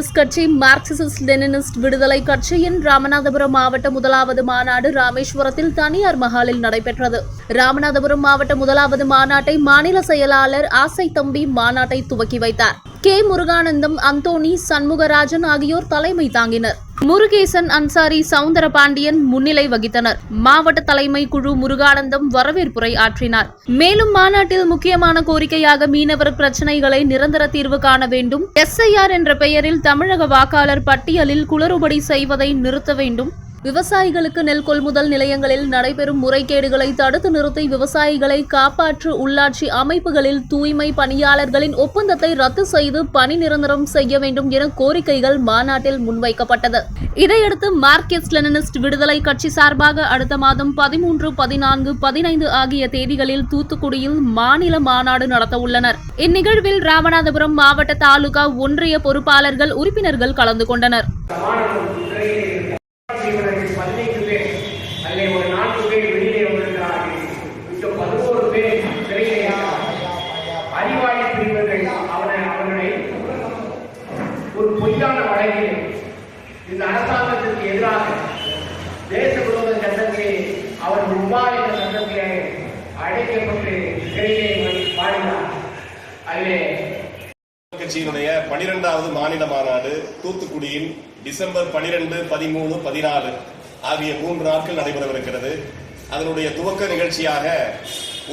Communist கட்சி Marxist Leninist விடுதலை கட்சியின் ராமநாதபுரம் மாவட்ட முதலாவது மாநாடு ராமேஸ்வரத்தில் தனியார் மஹாலில் நடைபெற்றது. ராமநாதபுரம் மாவட்ட முதலாவது மாநாட்டை மாநில செயலாளர் ஆசை தம்பி மாநாட்டை துவக்கி வைத்தார். கே முருகானந்தம் அந்தோணி சண்முகராஜன் ஆகியோர் தலைமை தாங்கினர். முருகேசன் அன்சாரி சவுந்தரபாண்டியன் முன்னிலை வகித்தனர். மாவட்ட தலைமை குழு முருகானந்தம் வரவேற்புரை ஆற்றினார். மேலும் மாநாட்டில் முக்கியமான கோரிக்கையாக மீனவர் பிரச்சினைகளை நிரந்தர தீர்வு காண வேண்டும். எஸ்ஐஆர் என்ற பெயரில் தமிழக வாக்காளர் பட்டியலில் குளறுபடி செய்வதை நிறுத்த வேண்டும். விவசாயிகளுக்கு நெல் கொள்முதல் நிலையங்களில் நடைபெறும் முறைகேடுகளை தடுத்து நிறுத்தி விவசாயிகளை காப்பாற்று உள்ளாட்சி அமைப்புகளில் தூய்மை பணியாளர்களின் ஒப்பந்தத்தை ரத்து செய்து பணி நிரந்தரம் செய்ய வேண்டும் என கோரிக்கைகள் மாநாட்டில் முன்வைக்கப்பட்டது. இதையடுத்து மார்க்சிஸ்ட் லெனினிஸ்ட் விடுதலை கட்சி சார்பாக அடுத்த மாதம் பதிமூன்று பதினான்கு பதினைந்து ஆகிய தேதிகளில் தூத்துக்குடியில் மாநில மாநாடு நடத்த உள்ளனர். இந்நிகழ்வில் ராமநாதபுரம் மாவட்ட தாலுகா ஒன்றிய பொறுப்பாளர்கள் உறுப்பினர்கள் கலந்து கொண்டனர். பொய்யான இந்த அரசாங்கத்திற்கு எதிராக தேச விரோத சட்டத்திலே அவர் விவாதித்த சட்டத்திலே அழைக்கப்பட்டு சிறையிலே பாடினார். அதிலே கட்சியினுடைய பனிரெண்டாவது மாநில மாநாடு தூத்துக்குடியில் டிசம்பர் பனிரெண்டு பதிமூணு பதினாலு ஆகிய மூன்று நாட்கள் நடைபெறவிருக்கிறது. அதனுடைய துவக்க நிகழ்ச்சியாக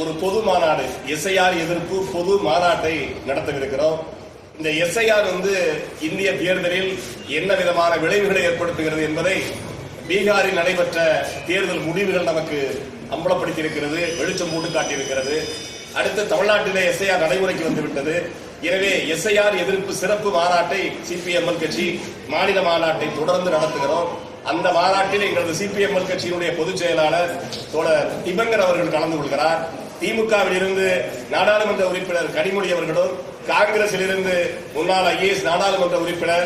ஒரு பொது மாநாடு எஸ்ஐஆர் எதிர்ப்பு பொது மாநாட்டை நடத்தவிருக்கிறோம். இந்த எஸ்ஐஆர் வந்து இந்திய தேர்தலில் என்ன விதமான விளைவுகளை ஏற்படுத்துகிறது என்பதை பீகாரில் நடைபெற்ற தேர்தல் முடிவுகள் நமக்கு அம்பலப்படுத்தியிருக்கிறது வெளிச்சம் போட்டு காட்டியிருக்கிறது. அடுத்து தமிழ்நாட்டிலே எஸ்ஐஆர் நடைமுறைக்கு வந்துவிட்டது. எனவே எஸ்ஐஆர் எதிர்ப்பு சிறப்பு மாநாட்டை சிபிஎம்எல் கட்சி மாநில மாநாட்டை தொடர்ந்து நடத்துகிறோம். அந்த மாநாட்டில் எங்களது சிபிஎம்எல் கட்சியினுடைய பொதுச் செயலாளர் தோழர் திபங்கர் அவர்கள் கலந்து கொள்கிறார். திமுகவில் இருந்து நாடாளுமன்ற உறுப்பினர் கனிமொழி அவர்களும் காங்கிரஸில் இருந்து முன்னாள் ஐஏஎஸ் நாடாளுமன்ற உறுப்பினர்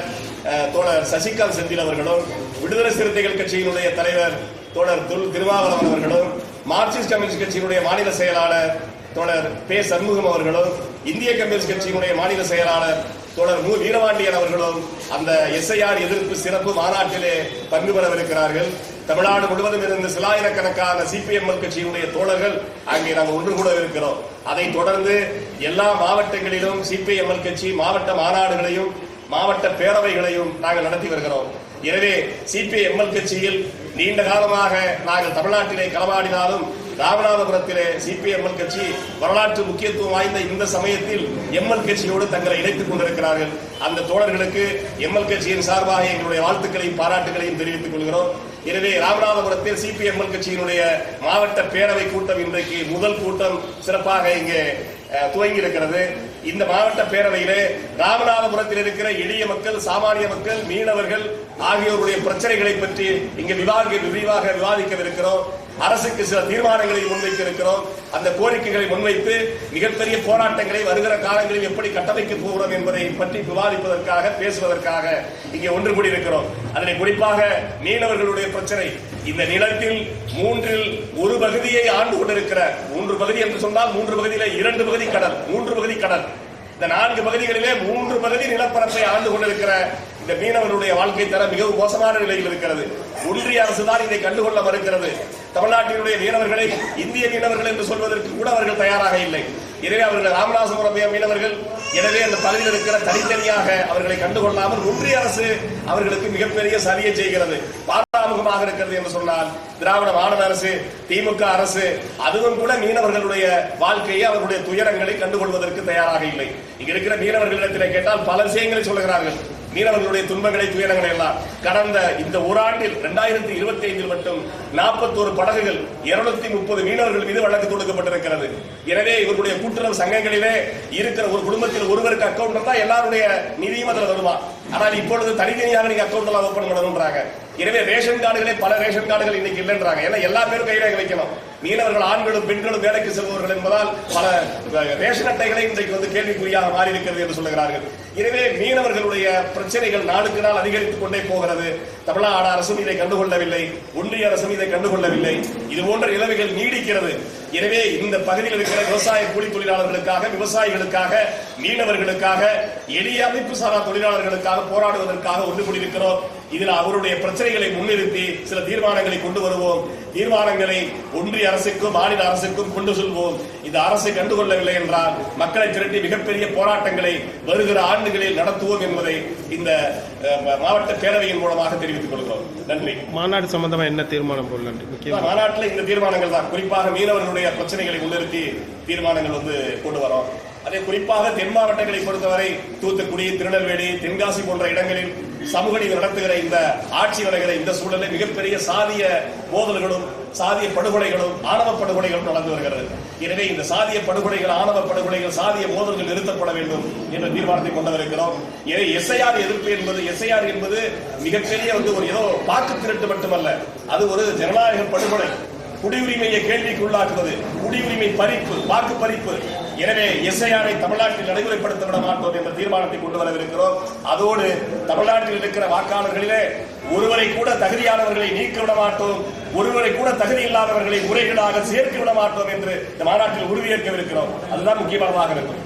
தோழர் சசிகாந்த் செந்தில் அவர்களும் விடுதலை சிறுத்தைகள் கட்சியினுடைய தலைவர் தோழர் துல் திருமாவளவன் அவர்களும் மார்க்சிஸ்ட் கம்யூனிஸ்ட் கட்சியினுடைய மாநில செயலாளர் தோழர் பே சண்முகம் அவர்களும் இந்திய கம்யூனிஸ்ட் கட்சியினுடைய மாநில செயலாளர் தோழர் மு. வீரபாண்டியன் அவர்களும் அந்த எஸ்ஐஆர் எதிர்ப்பு சிறப்பு மாநாட்டிலே பங்கு பெறவிருக்கிறார்கள். தமிழ்நாடு முழுவதும் இருந்து சிலாயிரக்கணக்கான சிபிஎம்எல் கட்சியினுடைய தோழர்கள் அங்கே நாங்கள் ஒன்று கூட இருக்கிறோம். அதைத் தொடர்ந்து எல்லா மாவட்டங்களிலும் சிபிஎம்எல் கட்சி மாவட்ட மாநாடுகளையும் மாவட்ட பேரவைகளையும் நாங்கள் நடத்தி வருகிறோம். எனவே சிபிஎம்எல் கட்சியில் நீண்ட காலமாக நாங்கள் தமிழ்நாட்டிலே களமாடினாலும் ராமநாதபுரத்திலே சிபிஎம்எல் கட்சி வரலாற்று முக்கியத்துவம் வாய்ந்த இந்த சமயத்தில் எம்எல் கட்சியோடு தங்களை இணைத்துக் கொண்டிருக்கிறார்கள். அந்த தோழர்களுக்கு எம்எல் கட்சியின் சார்பாக எங்களுடைய வாழ்த்துக்களையும் பாராட்டுகளையும் தெரிவித்துக் கொள்கிறோம். எனவே ராமநாதபுரத்தில் சிபிஎம்எல் கட்சியினுடைய மாவட்ட பேரவை கூட்டம் இன்றைக்கு முதல் கூட்டம் சிறப்பாக இங்கே துவங்கி இருக்கிறது இந்த மாவட்ட பேரவையிலே ராமநாதபுரத்தில் இருக்கிற எளிய மக்கள் சாமானிய மக்கள் மீனவர்கள் ஆகியோருடைய பிரச்சனைகளை பற்றி இங்கு விவாக விரிவாக விவாதிக்கவிருக்கிறோம். அரசுக்கு சில தீர்மானங்களை முன்வைக்க இருக்கிறோம் அந்த கோரிக்கைகளை முன்வைத்து மிகப்பெரிய போராட்டங்களை வருகிற காலங்களில் எப்படி கட்டமைக்க போகிறோம் என்பதை பற்றி விவாதிப்பதற்காக பேசுவதற்காக இங்கே ஒன்று கூடியிருக்கிறோம். அதனை குறிப்பாக மீனவர்களுடைய பிரச்சனை. இந்த நிலத்தில் மூன்றில் ஒரு பகுதியை ஆண்டு கொண்டிருக்கிற மூன்று பகுதி என்று சொன்னால் மூன்று பகுதியில இரண்டு பகுதி கடல் மூன்று பகுதி கடல். இந்த நான்கு பகுதிகளிலே மூன்று பகுதி நிலப்பரப்பை ஆண்டு கொண்டிருக்கிற இந்த மீனவர்களுடைய வாழ்க்கை தர மிகவும் மோசமான நிலையில் இருக்கிறது. ஒன்றிய அரசு தான் இதை கண்டுகொள்ள மறுக்கிறது. தமிழ்நாட்டினுடைய மீனவர்களை இந்திய மீனவர்கள் என்று சொல்வதற்கு கூட அவர்கள் தயாராக இல்லை. எனவே அவர்கள் ராமநாதபுரம் மீனவர்கள் எனவே அந்த பகுதியில் இருக்கிற தனித்தனியாக அவர்களை கண்டுகொள்ளாமல் ஒன்றிய அரசு அவர்களுக்கு மிகப்பெரிய சதியை செய்கிறது. பாராமுகமாக இருக்கிறது என்று சொன்னால் திராவிட மாநில அரசு திமுக அரசு அதுவும் கூட மீனவர்களுடைய வாழ்க்கையை அவர்களுடைய துயரங்களை கண்டுகொள்வதற்கு தயாராக இல்லை. இங்க இருக்கிற மீனவர்களிடத்தில் கேட்டால் பல விஷயங்களை சொல்லுகிறார்கள். மீனவர்களுடைய துன்பங்களை துயரங்களை எல்லாம் கடந்த இந்த ஓராண்டில் இரண்டாயிரத்தி இருபத்தி ஐந்தில் மட்டும் நாற்பத்தோரு படகுகள் இருநூத்தி முப்பது மீனவர்கள் மீது வழக்கு தொடுக்கப்பட்டிருக்கிறது. எனவே இவர்களுடைய கூட்டுறவு சங்கங்களிலே இருக்கிற ஒரு குடும்பத்தில் ஒருவருக்கு அக்கௌண்ட் தான் எல்லாருடைய நிதியும் அதில் வருமா? ஆனால் இப்பொழுது தனித்தனியாக நீங்க அக்கௌண்ட் எல்லாம் ஓபன் பண்ணணும்ன்றாங்க. எனவே ரேஷன் கார்டுகளே பல ரேஷன் கார்டுகள் இன்னைக்கு இல்லைன்றாங்க. ஏன்னா எல்லா பேரும் கைரேகை வைக்கணும். மீனவர்கள் ஆண்களும் பெண்களும் வேலைக்கு செல்பவர்கள் என்பதால் பல ரேஷன் அட்டைகளை இன்றைக்கு வந்து கேள்விக்குறியாக மாறி இருக்கிறது என்று சொல்லுகிறார்கள். எனவே மீனவர்களுடைய பிரச்சனைகள் நாளுக்கு நாள் அதிகரித்துக் கொண்டே போகிறது. தமிழ்நாடு அரசும் இதை கண்டுகொள்ளவில்லை. ஒன்றிய அரசும் இதை கண்டுகொள்ளவில்லை. இது போன்ற நிலைமைகள் நீடிக்கிறது. எனவே இந்த பகுதியில் இருக்கிற விவசாய கூலி தொழிலாளர்களுக்காக விவசாயிகளுக்காக மீனவர்களுக்காக எளிய அமைப்பு சாரா தொழிலாளர்களுக்காக போராடுவதற்காக ஒன்று கூடியிருக்கிறோம் இதில் அவருடைய பிரச்சனைகளை முன்னிறுத்தி சில தீர்மானங்களை கொண்டு வருவோம். தீர்மானங்களை ஒன்றிய அரசுக்கும் மாநில அரசுக்கும் கொண்டு செல்வோம். இந்த அரசு கண்டுகொள்ளவில்லை என்றால் மக்களை திரட்டி மிகப்பெரிய போராட்டங்களை வருகிற ஆண்டுகளில் நடத்துவோம் என்பதை இந்த மாவட்ட பேரவையின் மூலமாக தெரிவித்துக் கொள்கிறோம். நன்றி. மாநாடு சம்பந்தமா என்ன தீர்மானம் மாநாட்டில் இந்த தீர்மானங்கள் தான். குறிப்பாக மீனவர்களுடைய பிரச்சனைகளை முன்னிறுத்தி தீர்மானங்கள் வந்து கொண்டு வரோம். அதே குறிப்பாக தென் மாவட்டங்களை பொறுத்தவரை தூத்துக்குடி திருநெல்வேலி தென்காசி போன்ற இடங்களில் சமூக நீதி நடத்துகிற இந்த ஆட்சி வருகிற இந்த சூழலில் மிகப்பெரிய சாதிய மோதல்களும் சாதிய படுகொலைகளும் ஆணவ படுகொலைகளும் நடந்து வருகிறது. எனவே இந்த சாதிய படுகொலைகள் ஆணவ படுகொலைகள் சாதிய மோதல்கள் நிறுத்தப்பட வேண்டும் என்ற தீர்மானத்தை கொண்டு வருகிறோம் எனவே எஸ்ஐஆர் எதிர்ப்பு என்பது எஸ்ஐஆர் என்பது மிகப்பெரிய வந்து ஒரு ஏதோ வாக்கு திருட்டு மட்டுமல்ல. அது ஒரு ஜனநாயக படுகொலை. குடியுரிமையை கேள்விக்குள்ளாக்குவது குடியுரிமை பறிப்பு வாக்கு பறிப்பு எனவே எஸ்ஐஆரை தமிழ்நாட்டில் நடைமுறைப்படுத்த விட மாட்டோம் என்ற தீர்மானத்தை கொண்டு வரவிருக்கிறோம். அதோடு தமிழ்நாட்டில் இருக்கிற வாக்காளர்களிலே ஒருவரை கூட தகுதியானவர்களை நீக்க விட மாட்டோம். ஒருவரை கூட தகுதி இல்லாதவர்களை முறைகளாக சேர்க்க விட மாட்டோம் என்று இந்த மாநாட்டில் உறுதியேற்கவிருக்கிறோம் அதுதான் முக்கியமானதாக இருக்கும்.